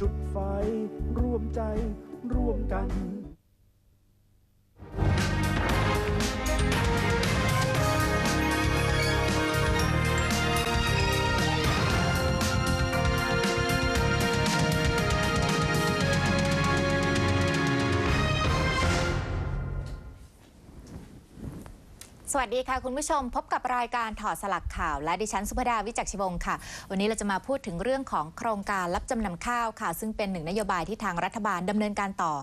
จุดไฟร่วมใจร่วมกัน วัสดีค่ะ คุณผู้ชมพบกับรายการถอดสลักข่าว และดิฉันสุภดาวิจักรชวงศ์ค่ะ วันนี้เราจะมาพูดถึงเรื่องของโครงการรับจำนำข้าวค่ะ ซึ่งเป็นหนึ่งนโยบายที่ทางรัฐบาลดำเนินการต่อ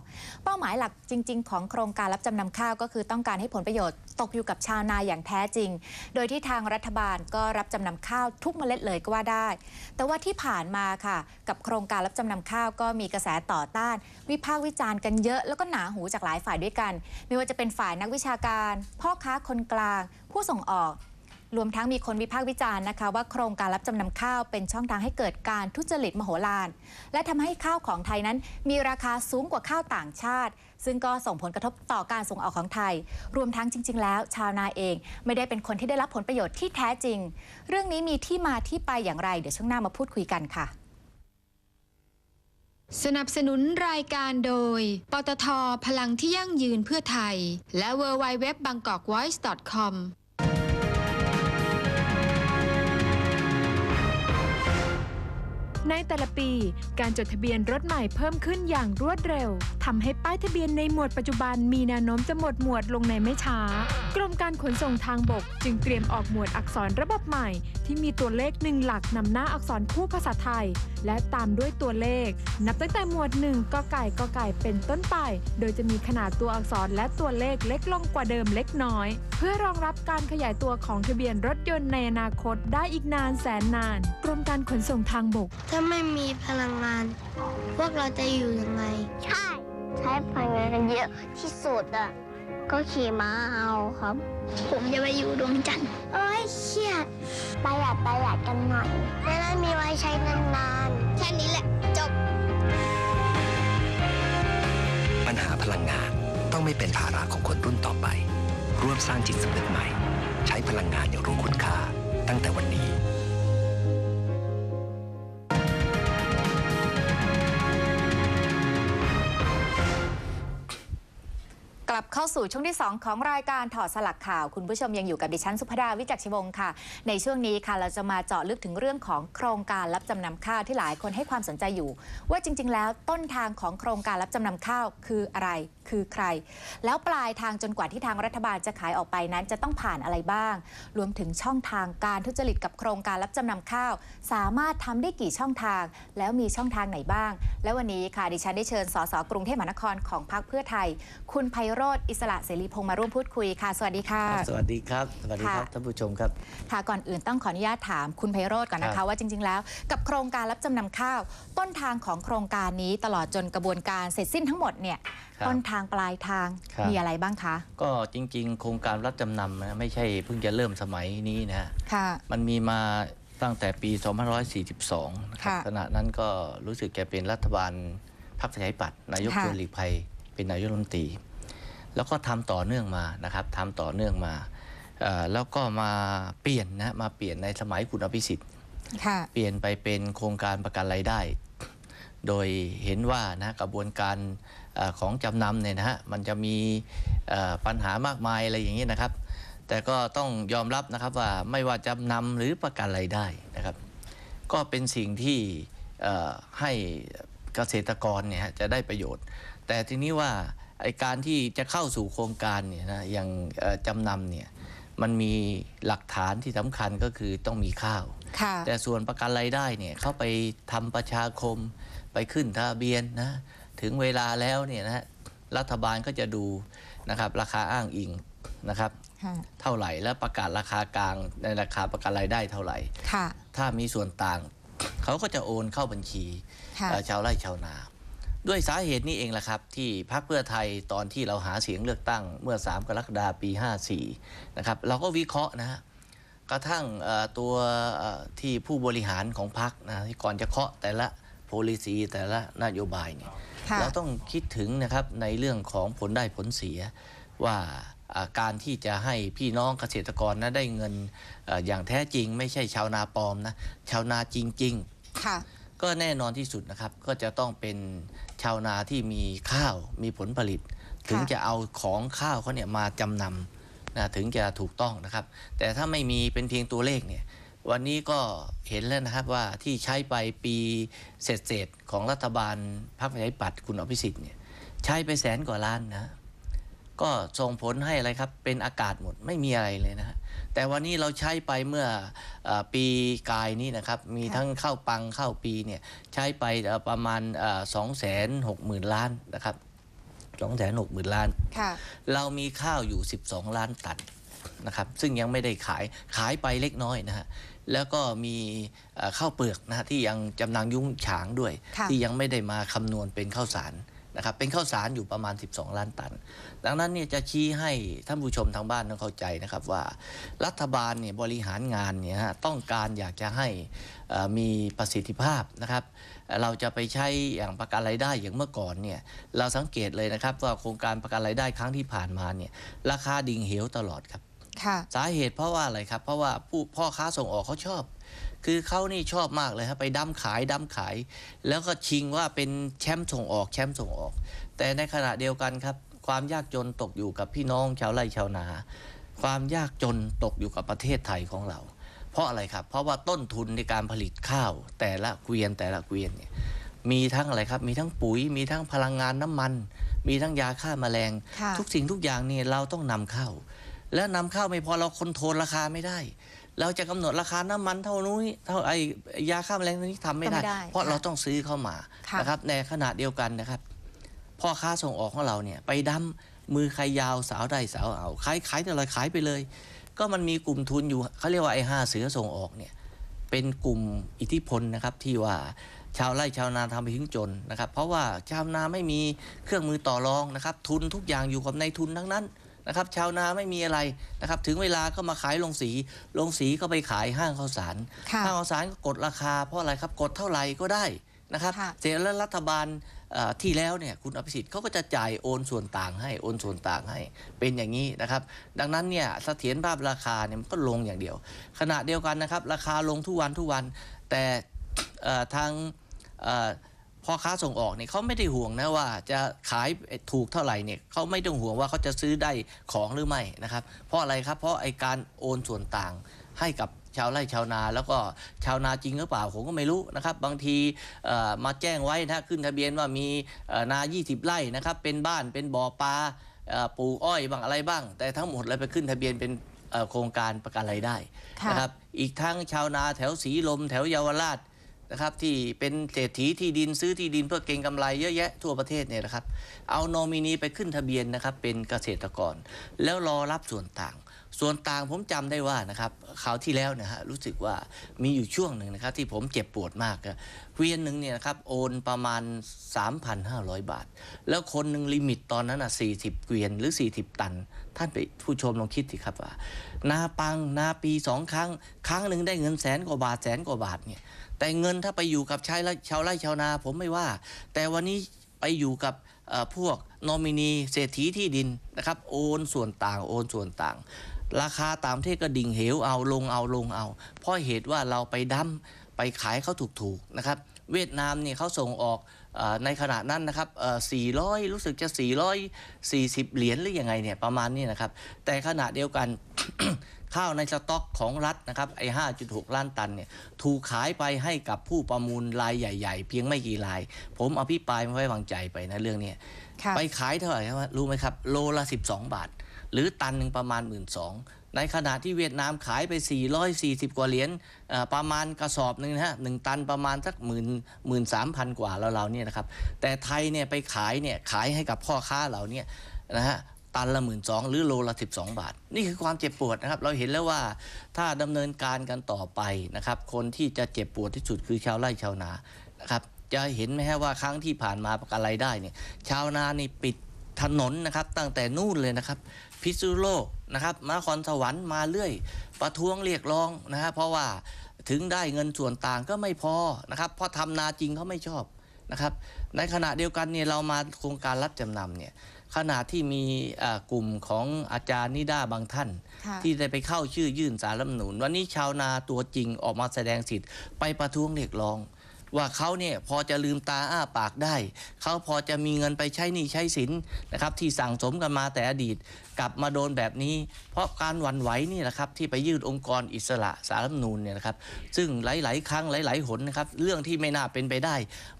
เป้าหมายหลักจริง ๆ ของโครงการรับจำนำข้าวก็คือต้องการให้ผลประโยชน์ตกอยู่กับชาวนาอย่างแท้จริง โดยที่ทางรัฐบาลก็รับจำนำข้าวทุกเมล็ดเลยก็ว่าได้ แต่ว่าที่ผ่านมาค่ะ กับโครงการรับจำนำข้าวก็มีกระแสต่อต้าน วิพากษ์วิจารณ์กันเยอะแล้วก็หนาหูจากหลายฝ่ายด้วยกัน ไม่ว่าจะเป็นฝ่ายนักวิชาการ พ่อค้าคนกลางผู้ส่งออก รวมทั้งมีคนวิพากษ์วิจารณ์นะคะ ว่าโครงการรับจำนำข้าวเป็นช่องทางให้เกิดการทุจริตมโหฬารและทำให้ข้าวของไทยนั้น มีราคาสูงกว่าข้าวต่างชาติ ซึ่งก็ส่งผลกระทบต่อการส่งออกของไทย รวมทั้งจริง ๆ แล้ว ชาวนาเอง ไม่ได้เป็นคนที่ได้รับผลประโยชน์ที่แท้จริง เรื่องนี้มีที่มาที่ไปอย่างไร เดี๋ยวช่วงหน้ามาพูดคุยกันค่ะ สนับสนุนรายการโดย ปตทพลังที่ยั่งยืนเพื่อไทย และ w w w b a n g k o k v o i c e c o m ในแต่ละปี การจดทะเบียนรถใหม่เพิ่มขึ้นอย่างรวดเร็วทำให้ป้ายทะเบียนในหมวดปัจจุบันมีแนวโน้มจะหมดหมวดลงในไม่ช้า กรมการขนส่งทางบกจึงเตรียมออกหมวดอักษรระบบใหม่ที่มีตัวเลขหนึ่งหลักนำหน้าอักษรคู่ภาษาไทย และตามด้วยตัวเลข นับตั้งแต่หมวด1กไก่กไก่เป็นต้นไป โดยจะมีขนาดตัวอักษรและตัวเลขเล็กลงกว่าเดิมเล็กน้อย เพื่อรองรับการขยายตัวของทะเบียนรถยนต์ในอนาคตได้อีกนานแสนนาน กรมการขนส่งทางบก ถ้าไม่มีพลังงาน พวกเราจะอยู่ยังไง ใช่ ใช้พลังงานกันเยอะที่สุดอะ ก็ขี่ม้าเอาครับ ผมจะไปอยู่ดวงจันทร์โอ้ยเครียดประหยัดประหยัดกันหน่อยจะได้มีไว้ใช้นานๆแค่นี้แหละ จบ ปัญหาพลังงานต้องไม่เป็นภาระของคนรุ่นต่อไป ร่วมสร้างจิตสำนึกใหม่ ใช้พลังงานอย่างรู้คุณค่า ตั้งแต่วันนี้ ลับเข้าสู่ช่วงที่ 2 ของรายการถอดสลักข่าว คุณผู้ชมยังอยู่กับดิฉันสุภดาวิจักรชวงศ์ค่ะ ในช่วงนี้ค่ะเราจะมาเจาะลึกถึงเรื่องของโครงการรับจำนำข้าวที่หลายคนให้ความสนใจอยู่ ว่าจริง ๆ แล้วต้นทางของโครงการรับจำนำข้าวคืออะไร คือใคร แล้วปลายทางจนกว่าที่ทางรัฐบาลจะขายออกไปนั้นจะต้องผ่านอะไรบ้าง รวมถึงช่องทางการทุจริตกับโครงการรับจำนำข้าว สามารถทำได้กี่ช่องทาง แล้วมีช่องทางไหนบ้าง และวันนี้ค่ะดิฉันได้เชิญสสกรุงเทพมหานครของพรรคเพื่อไทย คุณไพโรธอิสระเสรีพงษ์มาร่วมพูดคุยค่ะ สวัสดีค่ะครับสวัสดีครับ สวัสดีครับค่ะท่านผู้ชมครับ ค่ะก่อนอื่นต้องขออนุญาตถามคุณไพโรธก่อนนะครัคะบว่าจริง ๆ แล้ว กับโครงการรับจำนำข้าว ต้นทางของโครงการนี้ตลอดจนกระบวนการเสร็จสิ้นทั้งหมดเนี่ยครับต้นทางปลายทางครับมีอะไรบ้างคะ ก็จริง ๆ โครงการรับจำนำนะไม่ใช่เพิ่งจะเริ่มสมัยนี้นะฮะค่ะมันมีมาตั้งแต่ปี 2542นะครับค่ะขณะนั้นก็รู้สึกแกเป็นรัฐบาลพรรคประชาธิปัตย์นายกค่ะชวนหลีกภัยเป็นนายกรัฐมนตรี แล้วก็ทำต่อเนื่องมานะครับทำต่อเนื่องมาเอ่อแล้วก็มาเปลี่ยนนะมาเปลี่ยนในสมัยคุณอภิสิทธิ์ค่ะเปลี่ยนไปเป็นโครงการประกันรายได้ โดยเห็นว่านะกระบวนการเออของจำนำเนี่ยนะฮะมันจะมีเอ่อปัญหามากมายอะไรอย่างนี้นะครับ แต่ก็ต้องยอมรับนะครับว่าไม่ว่าจำนำหรือประกันรายได้นะครับ ก็เป็นสิ่งที่เอ่อให้เกษตรกรเนี่ยฮะจะได้ประโยชน์ แต่ทีนี้ว่า ไอการที่จะเข้าสู่โครงการเนี่ยนะอย่างเอ่อจำนำเนี่ยมันมีหลักฐานที่สำคัญก็คือต้องมีข้าวค่ะแต่ส่วนประกันรายได้เนี่ยเขาไปทำประชาคมไปขึ้นทะเบียนนะถึงเวลาแล้วเนี่ยนะรัฐบาลก็จะดูนะครับราคาอ้างอิงนะครับค่ะเท่าไหร่และประกาศราคากลางในราคาประกันรายได้เท่าไหร่ค่ะถ้ามีส่วนต่าง เขาก็จะโอนเข้าบัญชีค่ะเอ่อชาวไร่ชาวนา ด้วยสาเหตุนี้เองแหละครับ ที่พรรคเพื่อไทยตอนที่เราหาเสียงเลือกตั้งเมื่อ 3 กรกฎาคมปี 54 นะครับ เราก็วิเคราะห์นะฮะกระทั่งเอ่อตัวเอ่อที่ผู้บริหารของพรรคนะที่ก่อนจะเคาะแต่ละ policy แต่ละนโยบายเนี่ยค่ะเราต้องคิดถึงนะครับในเรื่องของผลได้ผลเสียว่าอ่าการที่จะให้พี่น้องเกษตรกรนะได้เงินเอ่ออย่างแท้จริง ไม่ใช่ชาวนาปลอมนะชาวนาจริงๆค่ะก็แน่นอนที่สุดนะครับก็จะต้องเป็น ชาวนาที่มีข้าวมีผลผลิต ถึงจะเอาของข้าวเขาเนี่ยมาจำนำนะถึงจะถูกต้องนะครับ แต่ถ้าไม่มีเป็นเพียงตัวเลขเนี่ยวันนี้ก็เห็นแล้วนะครับว่าที่ใช้ไปปีเศษๆของรัฐบาลพรรคประชาธิปัตย์คุณอภิสิทธิ์เนี่ยใช้ไปแสนกว่าล้านนะ ก็ส่งผลให้อะไรครับ เป็นอากาศหมดไม่มีอะไรเลยนะฮะแต่วันนี้เราใช้ไปเมื่อเออปีกายนี้นะครับ มีค่ะทั้งข้าวปังข้าวปีเนี่ยใช้ไปเอ่อประมาณสองแสนหกหมื่นล้านนะครับสองแสนหกหมื่นล้านค่ะเรามีข้าวอยู่ 12 ล้านตันนะครับซึ่งยังไม่ได้ขายขายไปเล็กน้อยนะฮะแล้วก็มีเอ่อข้าวเปลือกนะฮะที่ยังจำนางยุ้งฉางด้วยค่ะที่ยังไม่ได้มาคำนวณเป็นข้าวสาร นะครับเป็นข้าวสารอยู่ประมาณ 12 ล้านตัน ดังนั้นเนี่ยจะชี้ให้ท่านผู้ชมทางบ้านต้องเข้าใจนะครับว่ารัฐบาลเนี่ยบริหารงานเนี่ยฮะต้องการอยากจะให้เอ่อมีประสิทธิภาพนะครับเอ่อเราจะไปใช้อย่างประกันรายได้อย่างเมื่อก่อนเนี่ยเราสังเกตเลยนะครับว่าโครงการประกันรายได้ครั้งที่ผ่านมาเนี่ยราคาดิ่งเหวตลอดครับค่ะสาเหตุเพราะว่าอะไรครับเพราะว่าผู้พ่อค้าส่งออกเขาชอบ คือเขานี่ชอบมากเลยครับไปดั้มขายดั้มขาย แล้วก็ชิงว่าเป็นแชมป์ส่งออกแชมป์ส่งออก แต่ในขณะเดียวกันครับ ความยากจนตกอยู่กับพี่น้องชาวไร่ชาวนา ความยากจนตกอยู่กับประเทศไทยของเรา เพราะอะไรครับ เพราะว่าต้นทุนในการผลิตข้าว แต่ละเกวียนแต่ละเกวียนเนี่ยมีทั้งอะไรครับ มีทั้งปุ๋ย มีทั้งพลังงานน้ำมัน มีทั้งยาฆ่าแมลงค่ะทุกสิ่งทุกอย่างเนี่ยเราต้องนำเข้า แล้วนำเข้าไม่พอเราคอนโทรลราคาไม่ได้ เราจะกำหนดราคาน้ำมันเท่านู้นเท่าไอยาฆ่าแมลงตัวนี้ทำไม่ได้ทำไม่ได้ เพราะค่ะเราต้องซื้อเข้ามาค่ะนะครับในขณะเดียวกันนะครับพ่อค้าส่งออกของเราเนี่ยไปดั้มมือใครยาวสาวได้สาวเอาขายขายแต่ละขายไปเลย ก็มันมีกลุ่มทุนอยู่เขาเรียกว่าไอ้ห้าเสือส่งออกเนี่ยเป็นกลุ่มอิทธิพลนะครับที่ว่าชาวไร่ชาวนาทำไปถึงจนนะครับ เพราะว่าชาวนาไม่มีเครื่องมือต่อรองนะครับ ทุนทุกอย่างอยู่กับนายทุนทั้งนั้น นะครับชาวนาไม่มีอะไรนะครับถึงเวลาก็มาขายลงสีลงสีก็ไปขายห้างข้าวสารค่ะห้างข้าวสารก็กดราคาเพราะอะไรครับกดเท่าไหร่ก็ได้นะครับค่ะเสร็จแล้วรัฐบาลเอ่อที่แล้วเนี่ยคุณอภิสิทธิ์เขาก็จะจ่ายโอนส่วนต่างให้โอนส่วนต่างให้เป็นอย่างนี้นะครับ ดังนั้นเนี่ยเสถียรภาพราคาเนี่ยมันก็ลงอย่างเดียว ขณะเดียวกันนะครับ ราคาลงทุกวันทุกวัน แต่เอ่อทางเอ่อ พ่อค้าส่งออกเนี่ยเขาไม่ได้ห่วงนะว่าจะขายถูกเท่าไหร่เนี่ยเขาไม่ต้องห่วงว่าเขาจะซื้อได้ของหรือไม่นะครับ เพราะอะไรครับเพราะไอการโอนส่วนต่างให้กับชาวไร่ชาวนา แล้วก็ชาวนาจริงหรือเปล่าผมก็ไม่รู้นะครับ บางทีมาแจ้งไว้นะขึ้นทะเบียนว่ามีนา 20 ไร่นะครับเป็นบ้านเป็นบ่อปลาปลูกอ้อยบางอะไรบ้าง แต่ทั้งหมดเลยไปขึ้นทะเบียนเป็นโครงการประกันรายได้นะครับอีกทั้งชาวนาแถวสีลมแถวเยาวราช นะครับที่เป็นเศรษฐีที่ดินซื้อที่ดินเพื่อเก็งกำไรเยอะแยะทั่วประเทศเนี่ยนะครับ เอาโนมินีไปขึ้นทะเบียนนะครับเป็นเกษตรกร แล้วรอรับส่วนต่าง ส่วนต่างผมจำได้ว่านะครับคราวที่แล้วนะฮะรู้สึกว่ามีอยู่ช่วงหนึ่งนะครับที่ผมเจ็บปวดมากเกวียนหนึ่งเนี่ยนะครับโอนประมาณ 3,500 บาท แล้วคนหนึ่งลิมิตตอนนั้นอะ40 เกวียนหรือ 40 ตัน ท่านไปผู้ชมลองคิดสิครับว่า นาปังนาปีสองครั้ง ครั้งหนึ่งได้เงินแสนกว่าบาทแสนกว่าบาทเนี่ย แต่เงินถ้าไปอยู่กับชายชาวไร่ชาวนาผมไม่ว่า แต่วันนี้ไปอยู่กับพวกนอมินีเศรษฐีที่ดินนะครับโอนส่วนต่างโอนส่วนต่าง ราคาตามเทศก็ดิ่งเหวเอาลงเอาลงเอา เพราะเหตุว่าเราไปดั้มไปขายเขาถูกๆนะครับ เวียดนามเนี่ยเขาส่งออก ในขณะนั้นนะครับเอ่อ400 รู้สึกจะ 440 เหรียญหรือยังไงเนี่ยประมาณนี้นะครับ แต่ขณะเดียวกันข้าวในสต็อกของรัฐนะครับไอ้ 5.6 ล้านตันเนี่ยถูกขายไปให้กับผู้ประมูลรายใหญ่ ๆ เพียงไม่กี่ราย ผมอภิปรายไม่ไว้วางใจไปนะเรื่องเนี้ยค่ะไปขายเท่าไหร่ครับรู้ไหมครับ โลละ 12 บาท หรือตันหนึ่งประมาณ 1 2ื่น ในขณะที่เวียดนามขายไป 440 กว่าเหรียญประมาณกระสอบหนึ่งนะฮะหนึ่งตันประมาณสักหมื่นหมื่นสามพันกว่าเราเราๆเนี่ยนะครับแต่ไทยเนี่ยไปขายเนี่ยขายให้กับพ่อค้าเราเนี่ยนะฮะตันละหมื่นสองหรือโลละ 12 บาท นี่คือความเจ็บปวดนะครับ เราเห็นแล้วว่าถ้าดำเนินการกันต่อไปนะครับ คนที่จะเจ็บปวดที่สุดคือชาวไร่ชาวนานะครับจะเห็นไหมฮะว่าครั้งที่ผ่านมาประกันรายได้เนี่ยชาวนานี่ปิด ถนนนะครับตั้งแต่นู่นเลยนะครับ พิษณุโลกนะครับนครสวรรค์มาเรื่อย ประท้วงเรียกร้องนะฮะเพราะว่าถึงได้เงินส่วนต่างก็ไม่พอนะครับเพราะทำนาจริงเขาไม่ชอบนะครับ ในขณะเดียวกันเนี่ยเรามาโครงการรับจำนำเนี่ยขณะที่มีอ่ากลุ่มของอาจารย์นิด้าบางท่านค่ะที่ได้ไปเข้าชื่อยื่นสารรัฐธรรมนูญวันนี้ชาวนาตัวจริงออกมาแสดงสิทธิ์ไปประท้วงเรียกร้อง ว่าเขาเนี่ยพอจะลืมตาอ้าปากได้ เขาพอจะมีเงินไปใช้หนี้ใช้สินนะครับที่สั่งสมกันมาแต่อดีต กลับมาโดนแบบนี้ เพราะการหวันไหวนี่แหละครับที่ไปยื่นองค์กรอิสระสารรัฐนูญเนี่ยนะครับซึ่งหลาย ๆ ครั้งหลาย ๆ หนนะครับเรื่องที่ไม่น่าเป็นไปได้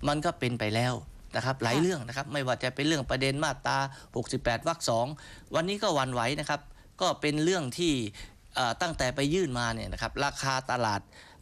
มันก็เป็นไปแล้วนะครับหลายเรื่องนะครับไม่ว่าจะเป็นเรื่องประเด็นมาตรา 68 วรรคสองวันนี้ก็หวันไหวนะครับ ก็เป็นเรื่องที่ ตั้งแต่ไปยื่นมาเนี่ยนะครับราคาตลาด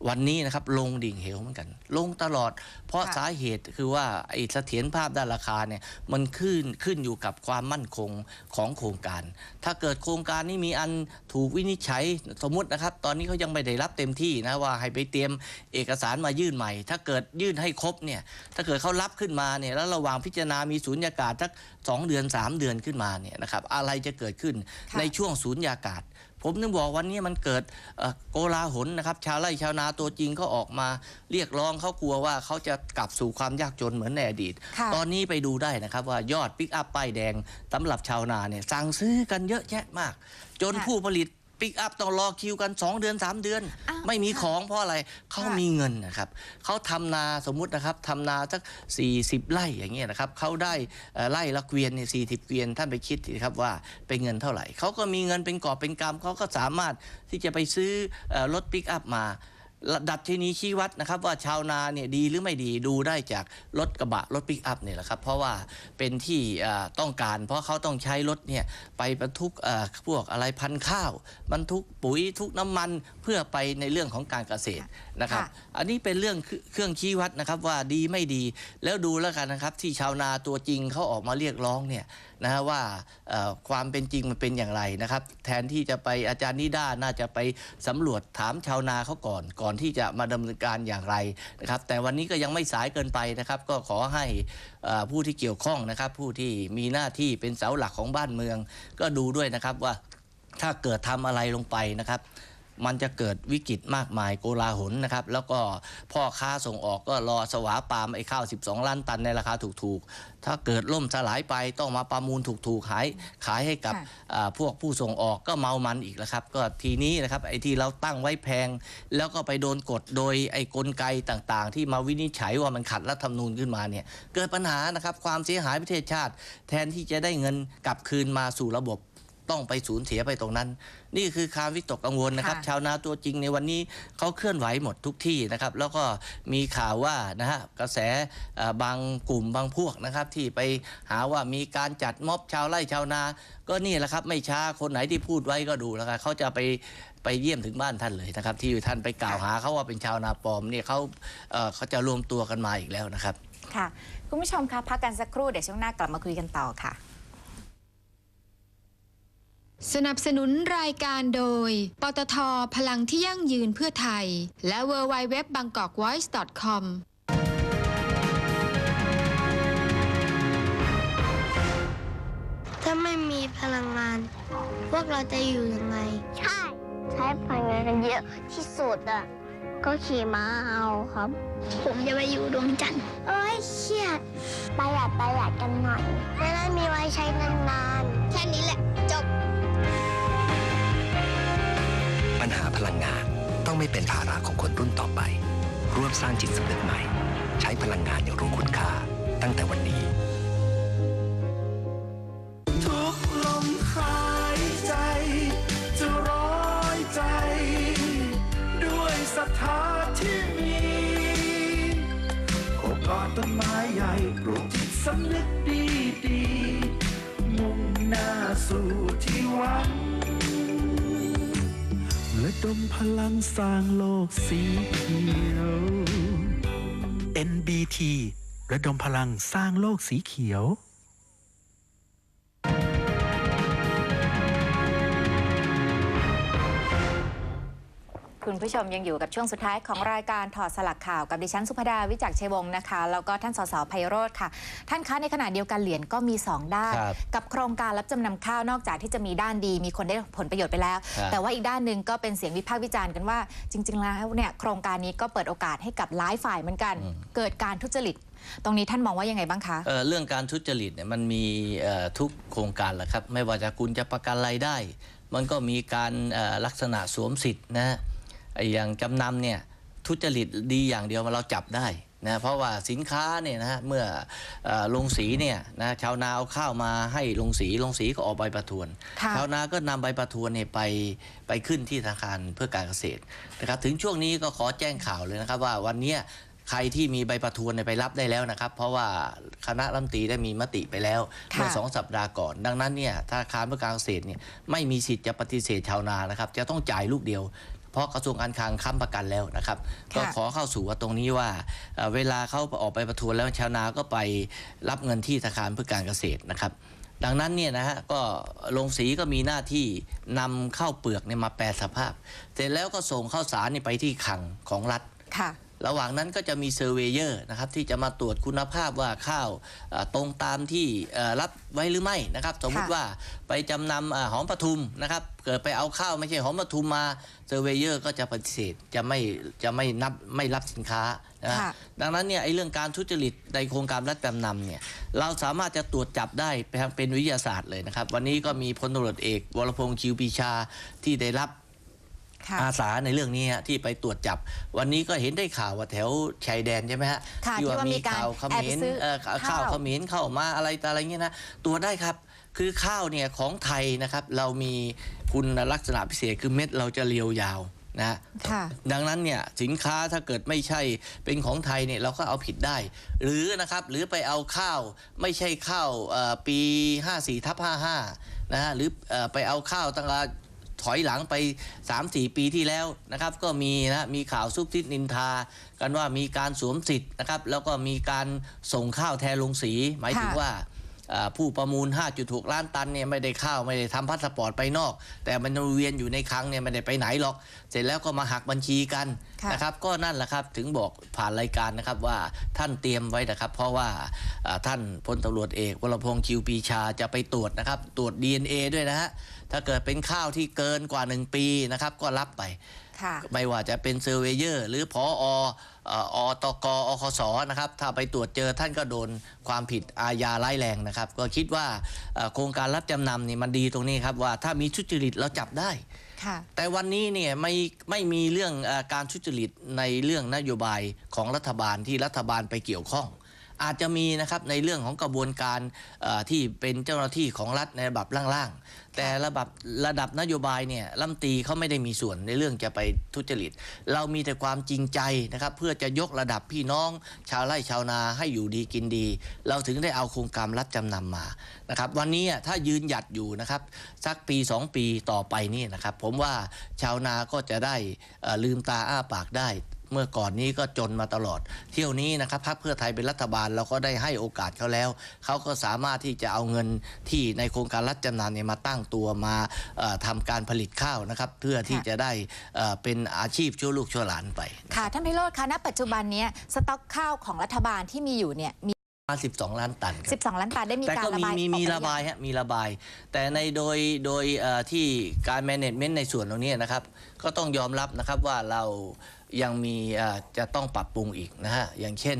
วันนี้นะครับลงดิ่งเหวเหมือนกัน ลงตลอด เพราะค่ะสาเหตุคือว่าไอ้เสถียรภาพด้านราคาเนี่ยมันขึ้นขึ้นอยู่กับความมั่นคงของโครงการ ถ้าเกิดโครงการนี้มีอันถูกวินิจฉัยสมมตินะครับ ตอนนี้เขายังไม่ได้รับเต็มที่นะว่าให้ไปเตรียมเอกสารมายื่นใหม่ ถ้าเกิดยื่นให้ครบเนี่ยถ้าเกิดเขารับขึ้นมาเนี่ยแล้วระหว่างพิจารณามีสูญญากาศสักสองเดือนสามเดือนขึ้นมาเนี่ยนะครับอะไรจะเกิดขึ้นค่ะในช่วงสูญญากาศ ผมนึกบอกวันนี้มันเกิดเอ่อโกลาหลนะครับ ชาวไร่ชาวนาตัวจริงเขาออกมาเรียกร้องเขากลัวว่าเขาจะกลับสู่ความยากจนเหมือนในอดีตค่ะตอนนี้ไปดูได้นะครับว่ายอดปิกอัพป้ายแดงสำหรับชาวนาเนี่ยสั่งซื้อกันเยอะแยะมาก จนค่ะผู้ผลิต ปิกอัพต้องรอคิวกัน 2 เดือน 3 เดือน อ้าวไม่มีค่ะของเพราะอะไรเขาค่ะมีเงินนะครับเขาทำนาสมมุตินะครับทำนาสัก 40 ไร่อย่างเงี้ยนะครับเขาได้เอ่อไร่ละเกวียนเนี่ยสีเกวียนท่านไปคิดสิครับว่าเป็นเงินเท่าไหร่เขาก็มีเงินเป็นกอบเป็นกำเขาก็สามารถที่จะไปซื้อเอ่อรถปิกอัพมา ดัชนีชี้วัดนะครับว่าชาวนาเนี่ยดีหรือไม่ดีดูได้จากรถกระบะรถปิกอัพเนี่ยแหละครับ เพราะว่าเป็นที่เอ่อต้องการ เพราะเขาต้องใช้รถเนี่ยไปบรรทุกเอ่อพวกอะไรพันธุ์ข้าวบรรทุกปุ๋ยทุกน้ำมันเพื่อไปในเรื่องของการเกษตรนะครับค่ะอันนี้เป็นเรื่องเครื่องชี้วัดนะครับว่าดีไม่ดีแล้วดูแล้วกันนะครับ ที่ชาวนาตัวจริงเขาออกมาเรียกร้องเนี่ยนะฮะว่าเอ่อความเป็นจริงมันเป็นอย่างไรนะครับ แทนที่จะไปอาจารย์นิด้าน่าจะไปสำรวจถามชาวนาเขาก่อนก่อนที่จะมาดำเนินการอย่างไรนะครับ แต่วันนี้ก็ยังไม่สายเกินไปนะครับ ก็ขอให้ผู้ที่เกี่ยวข้องนะครับ ผู้ที่มีหน้าที่เป็นเสาหลักของบ้านเมือง ก็ดูด้วยนะครับว่าถ้าเกิดทำอะไรลงไปนะครับ มันจะเกิดวิกฤตมากมายโกลาหลนะครับ แล้วก็พ่อค้าส่งออกก็รอสวาปามไอ้ข้าว 12 ล้านตันในราคาถูกๆ ถ้าเกิดล่มสลายไปต้องมาประมูลถูกๆขายขายให้กับค่ะอ่าพวกผู้ส่งออกก็เมามันอีกแล้วครับ ก็ทีนี้นะครับไอ้ที่เราตั้งไว้แพง แล้วก็ไปโดนกดโดยไอ้กลไกต่างๆ ที่มาวินิจฉัยว่ามันขัดรัฐธรรมนูญขึ้นมาเนี่ยเกิดปัญหานะครับความเสียหายประเทศชาติ แทนที่จะได้เงินกลับคืนมาสู่ระบบ ต้องไปสูญเสียไปตรงนั้น นี่คือความวิตกกังวลนะครับค่ะชาวนาตัวจริงในวันนี้เขาเคลื่อนไหวหมดทุกที่นะครับ แล้วก็มีข่าวว่านะฮะกระแสเอ่อบางกลุ่มบางพวกนะครับ ที่ไปหาว่ามีการจัดม็อบชาวไร่ชาวนา ก็นี่แหละครับไม่ช้าคนไหนที่พูดไว้ก็ดูแล้วกันเขาจะไปไปเยี่ยมถึงบ้านท่านเลยนะครับ ที่ท่านไปกล่าวหาเขาว่าเป็นชาวนาปลอมเนี่ยเขาเอ่อเขาจะรวมตัวกันมาอีกแล้วนะครับค่ะ คุณผู้ชมคะพักกันสักครู่เดี๋ยวช่วงหน้ากลับมาคุยกันต่อค่ะ สนับสนุนรายการโดย ปตท พลังที่ยั่งยืนเพื่อไทย และ w w w b a n g k o k v o i c e c o m ถ้าไม่มีพลังงาน พวกเราจะอยู่ยังไง ใช่ ใช้พลังงานกันเยอะที่สุดอะ ก็ขี่ม้าเอาครับ ผมจะไปอยู่ดวงจันทร์เอ้ยเครียดประหยัดประหยัดกันหน่อยจะได้มีไว้ใช้นานๆ แค่นี้แหละ พลังงาน ต้องไม่เป็นภาระของคนรุ่นต่อไป ร่วมสร้างจิตสำนึกใหม่ ใช้พลังงานอย่างรู้คุณค่า ตั้งแต่วันนี้ทุกลมหายใจจะร้อยใจด้วยศรัทธาที่มีโอบกอดต้นไม้ใหญ่ปลูกจิตสำนึกดีดีๆมุ่งหน้าสู่ที่หวัง ดมพลังสร้างโลกสีเขียว NBT ระดมพลังสร้างโลกสีเขียว คุณผู้ชมยังอยู่กับช่วงสุดท้ายของรายการถอดสลักข่าวกับดิฉันสุภดาวิจักรชัยวงศ์นะคะ แล้วก็ท่านสสไพโรธค่ะ ท่านคะในขณะเดียวกันเหรียญก็มี 2 ด้าน ครับกับโครงการรับจำนำข้าวนอกจากที่จะมีด้านดี มีคนได้ผลประโยชน์ไปแล้ว ครับ แต่ว่าอีกด้านหนึ่งก็เป็นเสียงวิพากษ์วิจารณ์กันว่า จริง ๆ แล้วเนี่ยโครงการนี้ก็เปิดโอกาสให้กับหลายฝ่ายเหมือนกัน เกิดการทุจริต ตรงนี้ท่านมองว่ายังไงบ้างคะ เอ่อเรื่องการทุจริตเนี่ยมันมีเอ่อทุกโครงการแหละครับ ไม่ว่าจะคุณจะประกันรายได้ มันก็มีการเอ่อลักษณะสวมสิทธิ์นะฮะ ไอ้อย่างจำนำเนี่ยทุจริตดีอย่างเดียวเราจับได้นะเพราะว่าสินค้าเนี่ยนะฮะเมื่อเอ่อลงสีเนี่ยนะชาวนาเอาข้าวมาให้ลงสีลงสีก็ออกใบประทวนค่ะชาวนาก็นำใบประทวนเนี่ยไปไปขึ้นที่ธนาคารเพื่อการเกษตรนะครับถึงช่วงนี้ก็ขอแจ้งข่าวเลยนะครับว่าวันเนี้ยใครที่มีใบประทวนเนี่ยไปรับได้แล้วนะครับ เพราะว่าคณะรัฐมนตรีได้มีมติไปแล้วค่ะเมื่อสองสัปดาห์ก่อน ดังนั้นเนี่ยธนาคารเพื่อการเกษตรเนี่ยไม่มีสิทธิ์จะปฏิเสธชาวนานะครับ จะต้องจ่ายลูกเดียว เพราะกระทรวงการคลังค้ำประกันแล้วนะครับ ก็ค่ะขอเข้าสู่ว่าตรงนี้ว่าเอ่อเวลาเขาออกไปประทวนแล้วชาวนาก็ไปรับเงินที่ธนาคารเพื่อการเกษตรนะครับดังนั้นเนี่ยนะฮะก็โรงสีก็มีหน้าที่นำข้าวเปลือกเนี่ยมาแปรสภาพ เสร็จแล้วก็ส่งข้าวสารเนี่ยไปที่คลังของรัฐค่ะ ระหว่างนั้นก็จะมีเซอร์เวเยอร์นะครับที่จะมาตรวจคุณภาพว่าข้าวเอ่อตรงตามที่เอ่อรับไว้หรือไม่นะครับสมมุติค่ะว่าไปจำนำอ่าหอมปทุมนะครับเกิดไปเอาข้าวไม่ใช่หอมปทุมมาเซอร์เวเยอร์ก็จะปฏิเสธจะไม่จะไม่นับไม่รับสินค้านะฮะค่ะดังนั้นเนี่ยไอ้เรื่องการทุจริตในโครงการรัฐจำนำเนี่ยเราสามารถจะตรวจจับได้เป็นวิทยาศาสตร์เลยนะครับ วันนี้ก็มีพลตำรวจเอก วรพงษ์คิวปีชาที่ได้รับค่ะ อาสาในเรื่องนี้ฮะที่ไปตรวจจับ วันนี้ก็เห็นได้ข่าวว่าแถวชายแดนใช่ไหมฮะค่ะที่ว่ามีการข่าวเขแอบมไปรซื้อเอ่อข้าวข้าวเขมรเข้ามาอะไรต่ออะไรเงี้ยนะตรวจได้ครับคือข้าวเนี่ยของไทยนะครับเรามีคุณลักษณะพิเศษคือเม็ดเราจะเรียวยาวนะฮะค่ะดังนั้นเนี่ยสินค้าถ้าเกิดไม่ใช่เป็นของไทยเนี่ยเราก็เอาผิดได้ หรือนะครับหรือไปเอาข้าวไม่ใช่ข้าวเอ่อปี 54ทับ55นะฮะหรือเอ่อไปเอาข้าวตั้งแต่ ถอยหลังไป 3-4 ปีที่แล้วนะครับ ก็มีนะมีข่าวซุบซิบนินทา กันว่ามีการสวมสิทธิ์นะครับ แล้วก็มีการส่งข้าวแทนลงสี หมายถึงค่ะว่าอ่าผู้ประมูล 5.6 ล้านตันเนี่ยไม่ได้เข้าวไม่ได้ทำพาสปอร์ตไปนอก แต่มันวนเวียนอยู่ในคลังเนี่ยไม่ได้ไปไหนหรอก เสร็จแล้วก็มาหักบัญชีกันค่ะนะครับก็นั่นแหละครับถึงบอกผ่านรายการนะครับว่าท่านเตรียมไว้นะครับ เพราะว่าอ่าท่านพลตำรวจเอกวรพงษ์คิวปีชาจะไปตรวจนะครับ ตรวจ DNA ด้วยนะฮะ ถ้าเกิดเป็นข้าวที่เกินกว่า 1 ปีนะครับ ก็รับไปค่ะไม่ว่าจะเป็นเซอร์เวเยอร์ หรือพออเอ่ออตกอคสนะครับ ถ้าไปตรวจเจอท่านก็โดนความผิดอาญาร้ายแรงนะครับ ก็คิดว่าเอ่อโครงการรับจำนำนี่มันดีตรงนี้ครับว่าถ้ามีทุจริตเราจับได้ค่ะแต่วันนี้เนี่ยไม่ไม่มีเรื่องเออการทุจริตในเรื่องนโยบายของรัฐบาลที่รัฐบาลไปเกี่ยวข้อง อาจจะมีนะครับในเรื่องของกระบวนการที่เป็นเจ้าหน้าที่ของรัฐในระดับล่างๆ แต่ระดับระดับนโยบายเนี่ยรัมตีเขาไม่ได้มีส่วนในเรื่องจะไปทุจริต เรามีแต่ความจริงใจนะครับเพื่อจะยกระดับพี่น้อง ชาวไร่ชาวนาให้อยู่ดีกินดี เราถึงได้เอาโครงการรับจำนำมานะครับวันนี้ถ้ายืนหยัดอยู่นะครับสักปี 2 ปีต่อไปนี่นะครับผมว่าชาวนาก็จะได้ลืมตาอ้าปากได้ เมื่อก่อนนี้ก็จนมาตลอด เที่ยวนี้นะครับพรรคเพื่อไทยเป็นรัฐบาลเราก็ได้ให้โอกาสเขาแล้ว เขาก็สามารถที่จะเอาเงินที่ในโครงการรัฐจำนำเนี่ยมาตั้งตัวมาเอ่อทำการผลิตข้าวนะครับเพื่อที่ค่ะจะได้เอ่อเป็นอาชีพชั่วลูกชั่วหลานไป ค่ะท่านพิโรธคะณปัจจุบันเนี้ยสต็อกข้าวของรัฐบาลที่มีอยู่เนี่ยมีมา12 ล้านตันครับ12 ล้านตันได้มีแต่การก็ระมีบายมีออกมีไปหอระบายฮะมีระบาย แต่ในโดยโดยเอ่อที่การ management ในส่วนตรงนี้นะครับ ก็ต้องยอมรับนะครับว่าเรา ยังมีเอ่อจะต้องปรับปรุงอีกนะฮะอย่างเช่น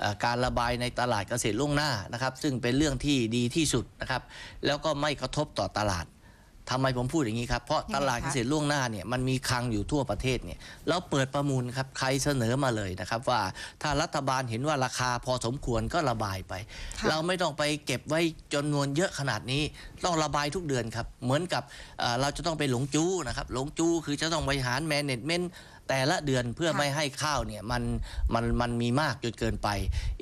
เอ่อการระบายในตลาดเกษตรล่วงหน้านะครับ ซึ่งเป็นเรื่องที่ดีที่สุดนะครับแล้วก็ไม่กระทบต่อตลาดทำไมผมพูดอย่างนี้ครับเพราะตลาดเกษตรล่วงหน้าเนี่ยมันมีคลังอยู่ทั่วประเทศเนี่ยเราเปิดประมูลครับใครเสนอมาเลยนะครับ ว่าถ้ารัฐบาลเห็นว่าราคาพอสมควรก็ระบายไปค่ะเราไม่ต้องไปเก็บไว้จำนวนเยอะขนาดนี้ ต้องระบายทุกเดือนครับ เหมือนกับเอ่อเราจะต้องไปหลงจู้นะครับหลงจู้คือจะต้องบริหารแมネจเมนต์ แต่ละเดือนเพื่อค่ะไม่ให้ข้าวเนี่ยมันมันมันมีมากจนเกินไป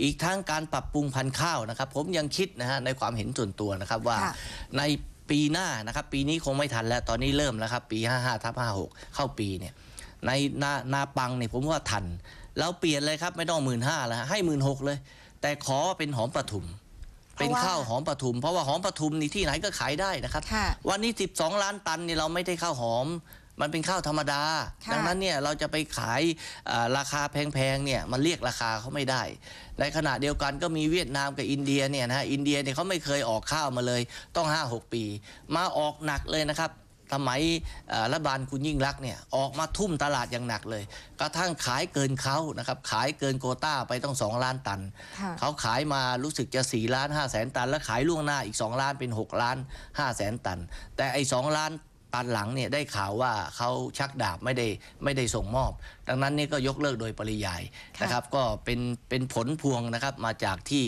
อีกทั้งการปรับปรุงพันธุ์ข้าวนะครับ ผมยังคิดนะฮะในความเห็นส่วนตัวนะครับว่าค่ะในปีหน้านะครับปีนี้คงไม่ทันแล้วตอนนี้เริ่มแล้วครับปี 55ทับ56 เข้าปีเนี่ยในนานาปังเนี่ยผมว่าทัน เราเปลี่ยนเลยครับไม่ต้องหมื่นห้าแล้วให้หมื่นหกเลย แต่ขอเป็นหอมปทุมเพราะว่าเป็นข้าวหอมปทุม เพราะว่าหอมปทุมนี่ที่ไหนก็ขายได้นะครับค่ะวันนี้ 12 ล้านตันนี่เราไม่ได้ข้าวหอม มันเป็นข้าวธรรมดาค่ะดังนั้นเนี่ยเราจะไปขายอ่าราคาแพงๆเนี่ยมันเรียกราคาเขาไม่ได้ ในขณะเดียวกันก็มีเวียดนามกับอินเดียเนี่ยนะฮะอินเดียเนี่ยเขาไม่เคยออกข้าวมาเลยต้อง 5-6 ปี มาออกหนักเลยนะครับสมัยเอ่อรัฐบาลคุณยิ่งรักษณ์เนี่ยออกมาทุ่มตลาดอย่างหนักเลย กระทั่งขายเกินเขานะครับขายเกินโควต้าไปต้อง 2 ล้านตันค่ะเขาขายมารู้สึกจะ 4 ล้าน5แสนตัน แล้วขายล่วงหน้าอีก 2 ล้านเป็น 6 ล้าน5แสนตัน แต่ไอ้2ล้าน ตอนหลังเนี่ยได้ข่าวว่าเขาชักดาบไม่ได้ไม่ได้ส่งมอบ ดังนั้นนี่ก็ยกเลิกโดยปริยายค่ะนะครับ ก็เป็นเป็นผลพวงนะครับมาจากที่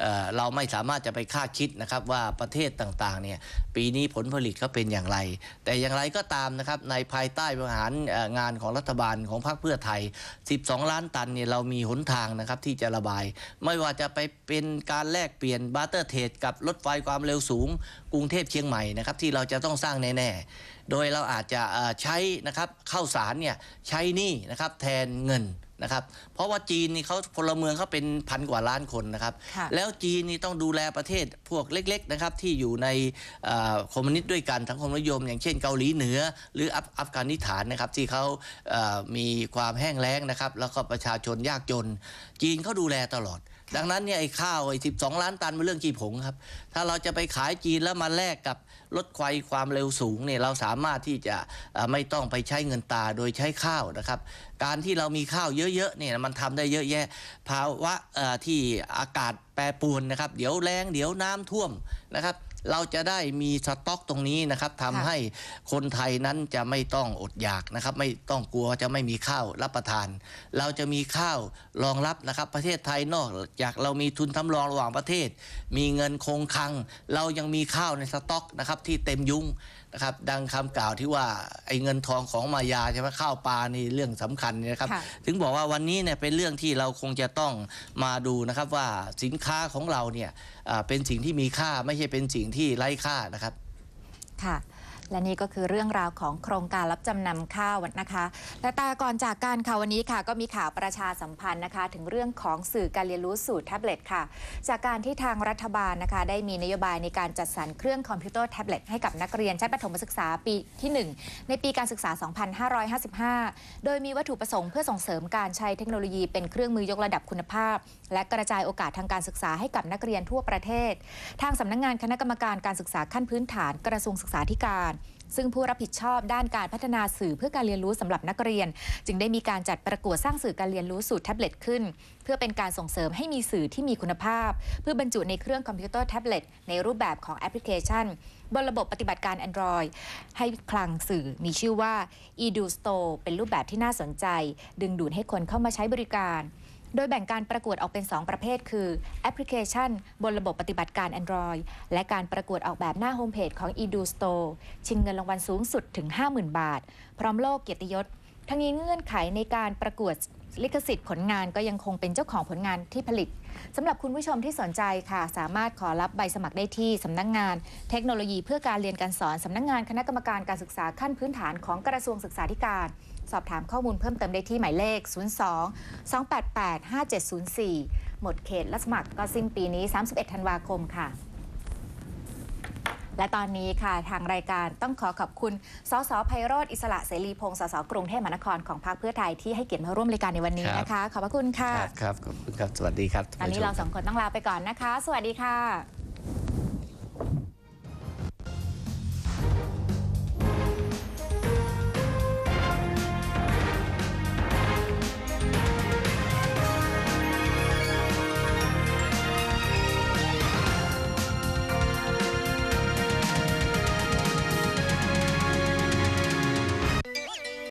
เอ่อเราไม่สามารถจะไปคาดคิดนะครับว่าประเทศต่างๆเนี่ยปีนี้ผลผลิตเขาเป็นอย่างไร แต่อย่างไรก็ตามนะครับในภายใต้บริหารงานของรัฐบาลของพรรคเพื่อไทย 12 ล้านตันเนี่ยเรามีหนทางนะครับที่จะระบาย ไม่ว่าจะไปเป็นการแลกเปลี่ยนบาร์เตอร์เทรดกับรถไฟความเร็วสูง กรุงเทพเชียงใหม่นะครับที่เราจะต้องสร้างแน่ๆ โดยเราอาจจะเอ่อใช้นะครับข้าวสารเนี่ยใช้หนี่นะครับแทนเงินนะครับเพราะว่าจีนนี่เขาพลเมืองเขาเป็นพันกว่าล้านคนนะครับค่ะแล้วจีนนี่ต้องดูแลประเทศพวกเล็กๆนะครับที่อยู่ในเอ่อคอมมิวนิสต์ด้วยกันสังคมนิยม อย่างเช่นเกาหลีเหนือ หรืออัฟอัฟกานิสถานนะครับที่เขาเอ่อมีความแห้งแล้งนะครับแล้วก็ประชาชนยากจน จีนเขาดูแลตลอด ดังนั้นเนี่ยไอ้ข้าวไอ้สิบสองล้านตันเป็นเรื่องขี้ผงครับ ถ้าเราจะไปขายจีนแล้วมาแลกกับรถไฟความเร็วสูงเนี่ยเราสามารถที่จะไม่ต้องไปใช้เงินตาโดยใช้ข้าวนะครับ การที่เรามีข้าวเยอะๆเนี่ยมันทำได้เยอะแยะ ภาวะที่อากาศแปรปรวนนะครับ เดี๋ยวแรงเดี๋ยวน้ำท่วมนะครับ เราจะได้มีสต็อกตรงนี้นะครับทำค่ะให้คนไทยนั้นจะไม่ต้องอดอยากนะครับ ไม่ต้องกลัวจะไม่มีข้าวรับประทาน เราจะมีข้าวรองรับนะครับ ประเทศไทยนอกจากเรามีทุนทำรองระหว่างประเทศ มีเงินคงคลัง เรายังมีข้าวในสต็อกนะครับที่เต็มยุ้ง นะครับดังคำกล่าวที่ว่าไอ้เงินทองของมายาใช่ไหมข้าวปลานี่เรื่องสำคัญนะครับค่ะถึงบอกว่าวันนี้เนี่ยเป็นเรื่องที่เราคงจะต้องมาดูนะครับว่าสินค้าของเราเนี่ยอ่าเป็นสิ่งที่มีค่าไม่ใช่เป็นสิ่งที่ไร้ค่านะครับค่ะ และนี่ก็คือเรื่องราวของโครงการรับจำนำข้าวนะคะ และตาก่อนจากการค่ะวันนี้ค่ะ ก็มีข่าวประชาสัมพันธ์นะคะ ถึงเรื่องของสื่อการเรียนรู้สูตรแท็บเล็ตค่ะ จากการที่ทางรัฐบาลนะคะ ได้มีนโยบายในการจัดสรรเครื่องคอมพิวเตอร์แท็บเล็ตให้กับนักเรียนชั้นประถมศึกษาปีที่ 1 ในปีการศึกษา 2555 โดยมีวัตถุประสงค์เพื่อส่งเสริมการใช้เทคโนโลยีเป็นเครื่องมือยกระดับคุณภาพ และกระจายโอกาสทางการศึกษาให้กับนักเรียนทั่วประเทศ ทางสำนักงานคณะกรรมการการศึกษาขั้นพื้นฐานกระทรวงศึกษาธิการ ซึ่งผู้รับผิดชอบด้านการพัฒนาสื่อเพื่อการเรียนรู้สำหรับนักเรียน จึงได้มีการจัดประกวดสร้างสื่อการเรียนรู้สูตรแท็บเล็ตขึ้น เพื่อเป็นการส่งเสริมให้มีสื่อที่มีคุณภาพ เพื่อบรรจุในเครื่องคอมพิวเตอร์แท็บเล็ตในรูปแบบของแอปพลิเคชัน บนระบบปฏิบัติการ Android ให้คลังสื่อมีชื่อว่า edu store เป็นรูปแบบที่น่าสนใจ ดึงดูดให้คนเข้ามาใช้บริการ โดยแบ่งการประกวดออกเป็น 2 ประเภท คือแอปพลิเคชัน บนระบบปฏิบัติการ Android และการประกวดออกแบบหน้าโฮมเพจของ edu store ชิงเงินรางวัลสูงสุดถึง 50,000 บาท พร้อมโลกเกียรติยศ ทั้งนี้เงื่อนไขในการประกวดลิขสิทธิ์ผลงานก็ยังคงเป็นเจ้าของผลงานที่ผลิตสำหรับคุณผู้ชมที่สนใจค่ะ สามารถขอรับใบสมัครได้ที่สำนักงาน เทคโนโลยีเพื่อการเรียนการสอนสำนักงานคณะกรรมการการศึกษาขั้นพื้นฐานของกระทรวงศึกษาธิการ สอบถามข้อมูลเพิ่มเติมได้ที่หมายเลข 02 288 5704 หมดเขตรับสมัครก็สิ้นปีนี้ 31 ธันวาคมค่ะ และตอนนี้ค่ะทางรายการต้องขอขอบคุณ สสไพโรธอิสระเสรีพงศ์ สสกรุงเทพมหานครของพรรคเพื่อไทยที่ให้เกียรติมาร่วมรายการในวันนี้นะคะ ขอบพระคุณค่ะ ครับครับขอบคุณครับ สวัสดีครับตอนนี้เราสองคนต้องลาไปก่อนนะคะ สวัสดีค่ะ